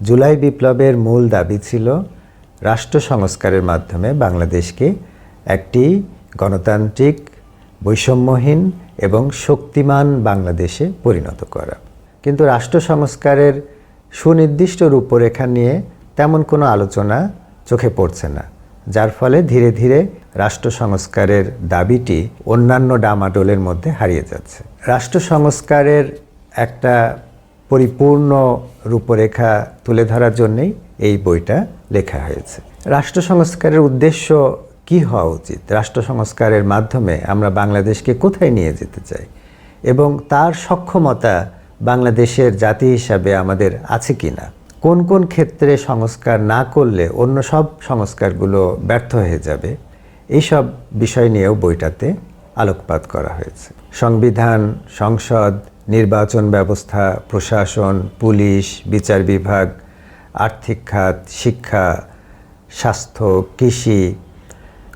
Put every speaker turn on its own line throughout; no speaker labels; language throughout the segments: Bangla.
জুলাই বিপ্লবের মূল দাবি ছিল রাষ্ট্র সংস্কারের মাধ্যমে বাংলাদেশকে একটি গণতান্ত্রিক, বৈষম্যহীন এবং শক্তিমান বাংলাদেশে পরিণত করা। কিন্তু রাষ্ট্র সংস্কারের সুনির্দিষ্ট রূপরেখা নিয়ে তেমন কোনো আলোচনা চোখে পড়ছে না, যার ফলে ধীরে ধীরে রাষ্ট্র সংস্কারের দাবিটি অন্যান্য ডামাডোলের মধ্যে হারিয়ে যাচ্ছে। রাষ্ট্র সংস্কারের একটা পরিপূর্ণ রূপরেখা তুলে ধরার জন্যেই এই বইটা লেখা হয়েছে। রাষ্ট্র সংস্কারের উদ্দেশ্য কি হওয়া উচিত? রাষ্ট্র সংস্কারের মাধ্যমে আমরা বাংলাদেশকে কোথায় নিয়ে যেতে চাই? এবং তার সক্ষমতা বাংলাদেশের জাতি হিসাবে আমাদের আছে কি না? কোন কোন ক্ষেত্রে সংস্কার না করলে অন্য সব সংস্কারগুলো ব্যর্থ হয়ে যাবে? এইসব বিষয় নিয়েও বইটাতে আলোকপাত করা হয়েছে। সংবিধান, সংসদ নির্বাচন ব্যবস্থা, প্রশাসন, পুলিশ, বিচার বিভাগ, আর্থিক খাত, শিক্ষা, স্বাস্থ্য, কৃষি,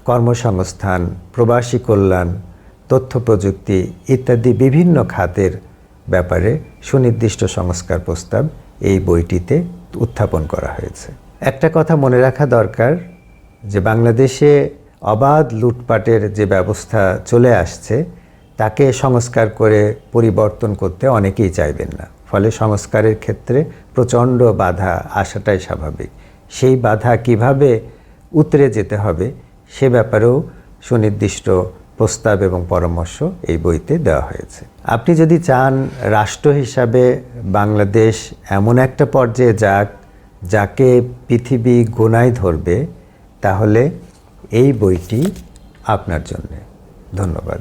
কর্মসংস্থান, প্রবাসী কল্যাণ, তথ্য প্রযুক্তি ইত্যাদি বিভিন্ন খাতের ব্যাপারে সুনির্দিষ্ট সংস্কার প্রস্তাব এই বইটিতে উত্থাপন করা হয়েছে। একটা কথা মনে রাখা দরকার যে বাংলাদেশে অবাধ লুটপাটের যে ব্যবস্থা চলে আসছে তাকে সংস্কার করে পরিবর্তন করতে অনেকেই চাইবেন না। ফলে সংস্কারের ক্ষেত্রে প্রচণ্ড বাধা আসাটাই স্বাভাবিক। সেই বাধা কীভাবে উতরে যেতে হবে সে ব্যাপারেও সুনির্দিষ্ট প্রস্তাব এবং পরামর্শ এই বইতে দেওয়া হয়েছে। আপনি যদি চান রাষ্ট্র হিসাবে বাংলাদেশ এমন একটা পর্যায়ে যাক, যাকে পৃথিবী গোনায় ধরবে, তাহলে এই বইটি আপনার জন্যে। ধন্যবাদ।